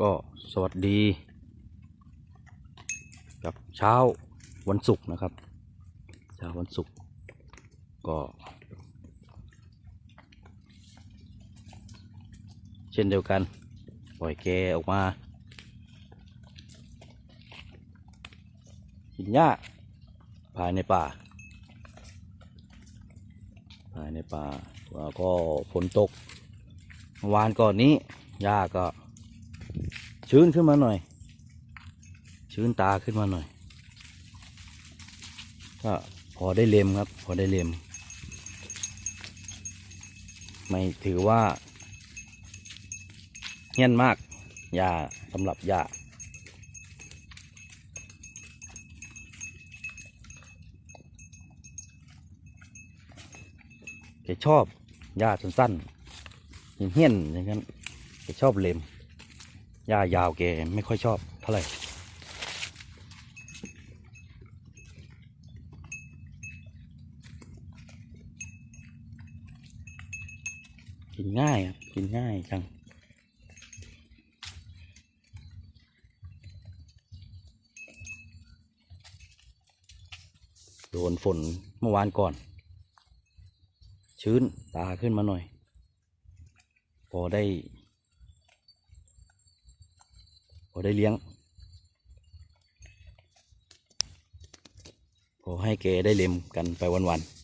ก็สวัสดี กับเช้าวันศุกร์นะครับ เช้าวันศุกร์ก็ เช่นเดียวกัน ปล่อยแกออกมากินหญ้าภายในป่า ภายในป่าแล้วก็ฝนตกเมื่อวานก่อนนี้หญ้าก็ ชื้นขึ้นมาหน่อย ชื้นตาขึ้นมาหน่อย ก็พอได้เล็มครับ พอได้เล็มไม่ถือว่าเฮี้ยนมากยาสำหรับยาแกชอบหญ้าสั้นๆเฮี้ยนอย่างนั้นแกชอบเล็ม หญ้ายาวแกไม่ค่อยชอบเท่าไหร่กินง่ายครับกินง่ายจังโดนฝนเมื่อวานก่อน ชื้นตาขึ้นมาหน่อย พอได้ อได้เลี้ยง พอให้แกได้เล็มกันไปวันๆ